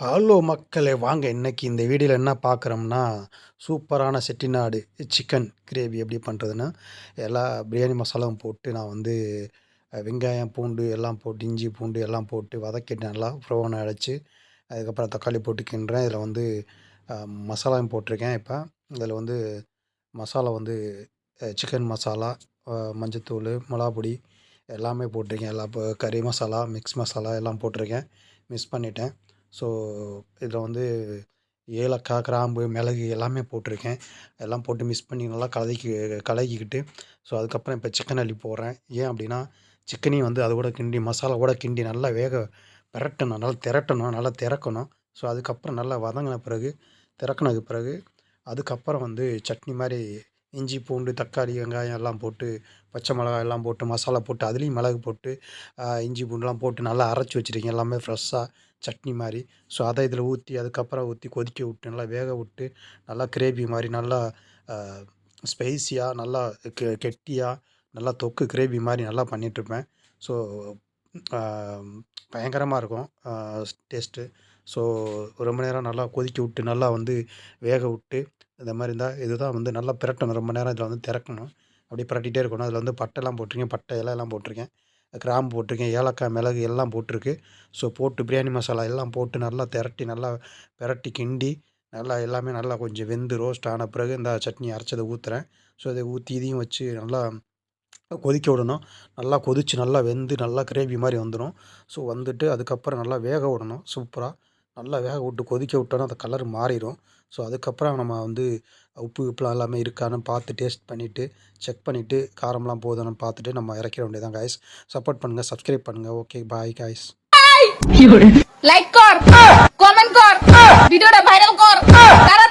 Hello மக்களே வாங்க இன்றைக்கி இந்த வீடியோவில் என்ன பார்க்குறோம்னா சூப்பரான செட்டிநாடு சிக்கன் கிரேவி எப்படி பண்ணுறதுன்னா எல்லா பிரியாணி மசாலாவும் போட்டு நான் வந்து வெங்காயம் பூண்டு எல்லாம் போட்டு இஞ்சி பூண்டு எல்லாம் போட்டு வதக்கிட்டு நல்லா ப்ரோவனை அடைச்சி அதுக்கப்புறம் தக்காளி போட்டு கிண்டுறேன். இதில் வந்து மசாலாவும் போட்டிருக்கேன் இப்போ. இதில் வந்து மசாலா வந்து சிக்கன் மசாலா மஞ்சத்தூள் மிளகாப்பொடி எல்லாமே போட்டிருக்கேன். எல்லா இப்போ கறி மசாலா மிக்ஸ் மசாலா எல்லாம் போட்டிருக்கேன். மிக்ஸ் பண்ணிட்டேன். ஸோ இதில் வந்து ஏலக்காய் கிராம்பு மிளகு எல்லாமே போட்டிருக்கேன். எல்லாம் போட்டு மிக்ஸ் பண்ணி நல்லா கலக்கி கலக்கிக்கிட்டு ஸோ அதுக்கப்புறம் இப்போ சிக்கன் அள்ளி போடுறேன். ஏன் அப்படின்னா சிக்கனையும் வந்து அதோட கிண்டி மசாலா கூட கிண்டி நல்லா வேக பிரட்டணும். நல்லா திரட்டணும். நல்லா திறக்கணும். ஸோ அதுக்கப்புறம் நல்லா வதங்கின பிறகு திறக்கினதுக்கு பிறகு அதுக்கப்புறம் வந்து சட்னி மாதிரி இஞ்சி பூண்டு தக்காளி வெங்காயம் எல்லாம் போட்டு பச்சை மிளகாய் எல்லாம் போட்டு மசாலா போட்டு அதுலேயும் மிளகு போட்டு இஞ்சி பூண்டுலாம் போட்டு நல்லா அரைச்சி வச்சுருக்கேன். எல்லாமே ஃப்ரெஷ்ஷாக சட்னி மாதிரி ஸோ அதை இதில் ஊற்றி அதுக்கப்புறம் ஊற்றி கொதிக்க விட்டு நல்லா வேக விட்டு நல்லா கிரேவி மாதிரி நல்லா ஸ்பைஸியாக நல்லா கெ கெட்டியாக நல்லா தொக்கு கிரேவி மாதிரி நல்லா பண்ணிகிட்ருப்பேன் ஸோ பயங்கரமாக இருக்கும். டேஸ்ட்டு ஸோ ரொம்ப நேரம் நல்லா கொதிக்க விட்டு நல்லா வந்து வேக விட்டு இந்த மாதிரி இருந்தால் இதுதான் வந்து நல்லா பிரட்டணும். ரொம்ப நேரம் இதில் வந்து திறக்கணும். அப்படியே பிரட்டிகிட்டே இருக்கணும். அதில் வந்து பட்டைலாம் போட்டிருக்கேன். பட்டை இலையெல்லாம் போட்டிருக்கேன். கிராம்பு போட்டிருக்கேன் ஏலக்காய் மிளகு எல்லாம் போட்டிருக்கு. ஸோ போட்டு பிரியாணி மசாலா எல்லாம் போட்டு நல்லா திரட்டி நல்லா பிரட்டி கிண்டி நல்லா எல்லாமே நல்லா கொஞ்சம் வெந்து ரோஸ்ட் ஆன பிறகு இந்த சட்னி அரைச்சதை ஊற்றுறேன் ஸோ இதை ஊற்றி இதையும் வச்சு நல்லா கொதிக்க விடணும். நல்லா கொதித்து நல்லா வெந்து நல்லா கிரேவி மாதிரி வந்துடும் ஸோ வந்துட்டு அதுக்கப்புறம் நல்லா வேக விடணும். சூப்பராக நல்லா வேக விட்டு கொதிக்க விட்டோன்னா அந்த கலர் மாறிடும் ஸோ அதுக்கப்புறம் நம்ம வந்து உப்பு உப்புலாம் எல்லாமே இருக்கான்னு பார்த்து டேஸ்ட் பண்ணிவிட்டு செக் பண்ணிவிட்டு காரம்லாம் போதுன்னு பார்த்துட்டு நம்ம இறக்கிற வேண்டியதான் காய்ஸ் சப்போர்ட் பண்ணுங்கள் சப்ஸ்கிரைப் பண்ணுங்கள் ஓகே பாய் காய்ஸ் লাইক কর কমেন্ট কর ভিডিওটা ভাইরাল কর তাড়াতাড়ি কর